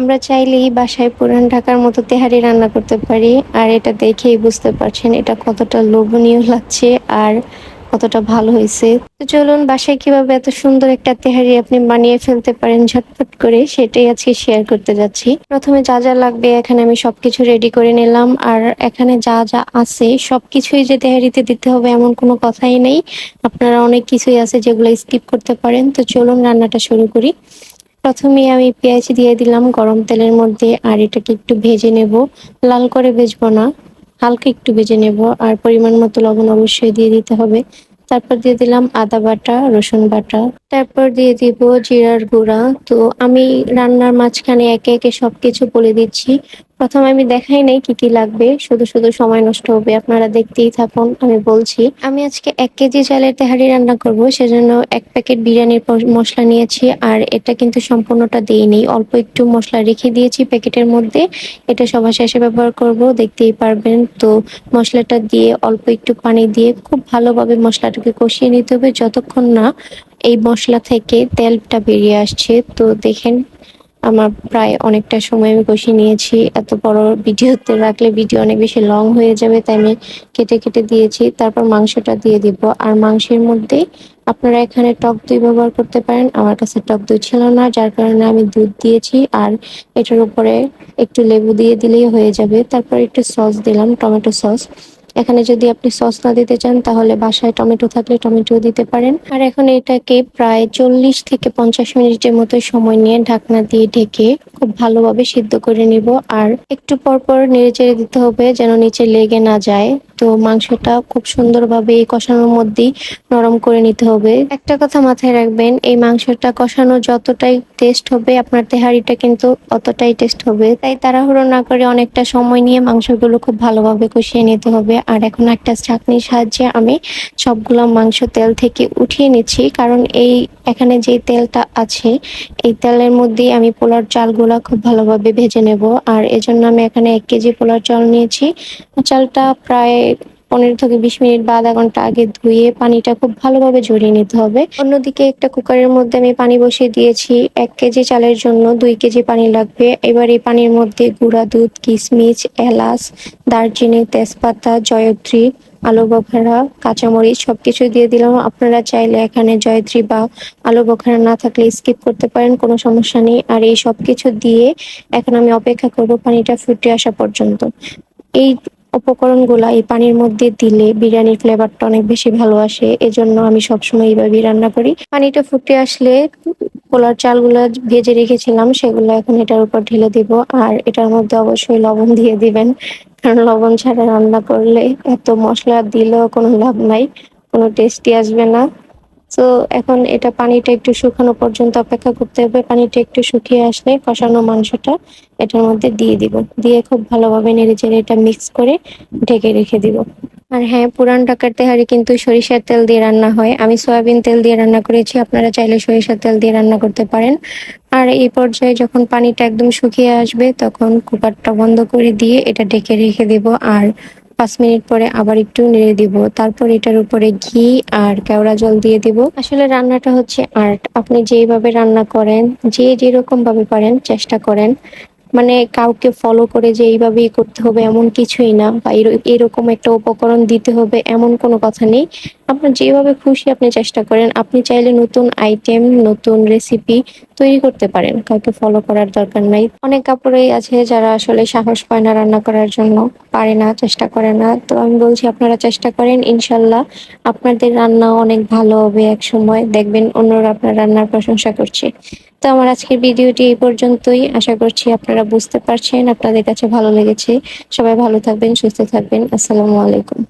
আমরা চাইলেই বাসায় পুরান ঢাকার মতো তেহারি রান্না করতে পারি, আর এটা দেখেই বুঝতে পারছেন এটা কতটা লোভনীয় লাগছে আর কতটা ভালো হয়েছে। তো চলুন বাসায় কীভাবে এত সুন্দর একটা তেহারি আপনি বানিয়ে ফেলতে পারেন ঝটপট করে সেটাই আজকে শেয়ার করতে যাচ্ছি। প্রথমে যা যা লাগবে এখানে আমি সবকিছু রেডি করে নিলাম, আর এখানে যা যা আছে সবকিছুই যে তেহারিতে দিতে হবে এমন কোনো কথাই নেই। আপনারা অনেক কিছুই আছে যেগুলো স্কিপ করতে পারেন। তো চলুন রান্নাটা শুরু করি। প্রথমে আমি পেঁয়াজ দিয়ে দিলাম, গরম তেলের মধ্যে, আর এটাকে একটু ভেজে নেব। লাল করে ভেজব না, হালকা একটু ভেজে নেব, আর পরিমাণ মতো লবণ অবশ্যই দিয়ে দিতে হবে। তারপর দিয়ে দিলাম আদা বাটা, রসুন বাটা। তারপর দিয়ে দিব জিরার গুঁড়া। তো আমি রান্নার মাঝখানে একে একে সবকিছু বলে দিচ্ছি। প্রথমে আমি দেখাই নাই কি কি লাগবে, শুধু শুধু সময় নষ্ট হবে, আপনারা দেখতেই থাকুন, আমি বলছি। আমি আজকে এক কেজি চালের তেহারি রান্না করব, সেজন্য এক প্যাকেট বিরিয়ানির মশলা নিয়েছি, আর এটা কিন্তু সম্পূর্ণটা দিইনি, অল্প একটু মশলা রেখে দিয়েছি প্যাকেটের মধ্যে, এটা সবার শেষে ব্যবহার করব, দেখতেই পারবেন। তো মশলাটা দিয়ে অল্প একটু পানি দিয়ে খুব ভালোভাবে মশলাটাকে কষিয়ে নিতে হবে, যতক্ষণ না এই মশলা থেকে তেলটা বেরিয়ে আসছে। তো দেখেন আমার প্রায় অনেকটা সময় আমি কষিয়ে নিয়েছি। এত বড় ভিডিওতে রাখলে ভিডিও অনেক বেশি লং হয়ে যাবে, তাই আমি কেটে কেটে দিয়েছি। তারপর মাংসটা দিয়ে দিব। আর মাংসের মধ্যে আপনারা এখানে টক দই ব্যবহার করতে পারেন। আমার কাছে টক দই ছিল না, যার কারণে আমি দুধ দিয়েছি। আর এটার উপরে একটু লেবু দিয়ে দিলেই হয়ে যাবে। তারপর একটু সস দিলাম, টমেটো সস। এখানে যদি আপনি সস না দিতে চান, তাহলে বাসায় টমেটো থাকলে টমেটো দিতে পারেন। আর এখন এটাকে প্রায় চল্লিশ থেকে পঞ্চাশ মিনিটের মতো সময় নিয়ে ঢাকনা দিয়ে ঢেকে খুব ভালোভাবে সিদ্ধ করে নিব। আর একটু পর পর নেড়ে চেড়ে দিতে হবে যেন নিচে লেগে না যায়। তো মাংসটা খুব সুন্দরভাবে এই কষানোর মধ্যেই নরম করে নিতে হবে। একটা কথা মাথায় রাখবেন, এই মাংসটা কষানো যতটাই টেস্ট হবে, আপনার তেহারিটা কিন্তু অতটাই টেস্ট হবে। তাই তাড়াহুড়ো না করে অনেকটা সময় নিয়ে মাংসগুলো খুব ভালোভাবে কষিয়ে নিতে হবে। আর এখন একটা চাটনির সাহায্যে আমি সবগুলো মাংস তেল থেকে উঠিয়ে নিচ্ছি। কারণ এই এখানে যে তেলটা আছে, এই তেলের মধ্যেই আমি পোলার চালগুলা খুব ভালোভাবে ভেজে নেব। আর এজন্য আমি এখানে এক কেজি পোলার চাল নিয়েছি। চালটা প্রায় পনেরো থেকে বিশ মিনিট বা আধা ঘণ্টা আগে ধুয়ে পানিটা খুব ভালোভাবে ঝরিয়ে নিতে হবে। অন্যদিকে একটা কুকারের মধ্যে আমি পানি বসিয়ে দিয়েছি। এক কেজি চালের জন্য দুই কেজি পানি লাগবে। এবার এই পানির মধ্যে গুঁড়া দুধ কিশমিশ এলাচ, দারচিনি, তেজপাতা, জয়ত্রী, আলু বখারা, কাঁচামরিচ সবকিছু দিয়ে দিলাম। আপনারা চাইলে এখানে জয়ত্রী বা আলু বখারা না থাকলে স্কিপ করতে পারেন, কোনো সমস্যা নেই। আর এই সবকিছু দিয়ে এখন আমি অপেক্ষা করব পানিটা ফুটে আসা পর্যন্ত। এই উপকরণগুলা এই পানির মধ্যে দিলে বিরিয়ানির ফ্লেভারটা অনেক বেশি ভালো আসে। এজন্য আমি সবসময় এইভাবেই রান্না করি। পানিটা ফুটে আসলে পোলার চালগুলো ভেজে রেখেছিলাম, সেগুলো এখন এটার উপর ঢেলে দিব। আর এটার মধ্যে অবশ্যই লবণ দিয়ে দিবেন, কারণ লবণ ছাড়া রান্না করলে এত মশলা দিলেও কোনো লাভ নাই, কোনো টেস্টি আসবে না। তো এখন এটা পানিটা একটু শুকানো পর্যন্ত অপেক্ষা করতে হবে। পানিটা একটু শুকিয়ে আসলে কষানো মাংসটা এটার মধ্যে দিয়ে দিব। দিয়ে খুব ভালোভাবে নেড়ে চেড়ে এটা মিক্স করে ঢেকে রেখে দিব। আর হ্যাঁ পুরান ঢাকার তেহারি কিন্তু সরিষার তেল দিয়ে রান্না হয়। আমি সয়াবিন তেল দিয়ে রান্না করেছি, আপনারা চাইলে সরিষার তেল দিয়ে রান্না করতে পারেন। আর এই পর্যায়ে যখন পানিটা একদম শুকিয়ে আসবে, তখন কুকারটা বন্ধ করে দিয়ে এটা ঢেকে রেখে দিব। আর পাঁচ মিনিট পরে আবার একটু নেড়ে দিব। তারপর এটার উপরে ঘি আর কেওড়া জল দিয়ে দিব। আসলে রান্নাটা হচ্ছে আর্ট। আপনি যেইভাবে রান্না করেন, যে যেরকম ভাবে পারেন, চেষ্টা করেন। মানে কাউকে ফলো করে যে এইভাবেই করতে হবে এমন কিছুই না বা এরকম একটা উপকরণ দিতে হবে এমন কোনো কথা নেই। আপনার যেভাবে খুশি আপনি চেষ্টা করেন। আপনি চাইলে নতুন আইটেম নতুন রেসিপি তৈরি করতে পারেন। কাউকে ফলো করার দরকার নাই। অনেক কাপড়েই আছে যারা আসলে সাহস পায় না রান্না করার জন্য, পারে না, চেষ্টা করে না। তো আমি বলছি আপনারা চেষ্টা করেন, ইনশাল্লাহ আপনাদের রান্না অনেক ভালো হবে এক সময়। দেখবেন অন্যরা আপনার রান্নার প্রশংসা করছে। তো আমার আজকের ভিডিওটি এই পর্যন্তই। আশা করছি আপনারা বুঝতে পারছেন আপনাদের কাছে ভালো লেগেছে। সবাই ভালো থাকবেন সুস্থ থাকবেন। আসসালামু আলাইকুম।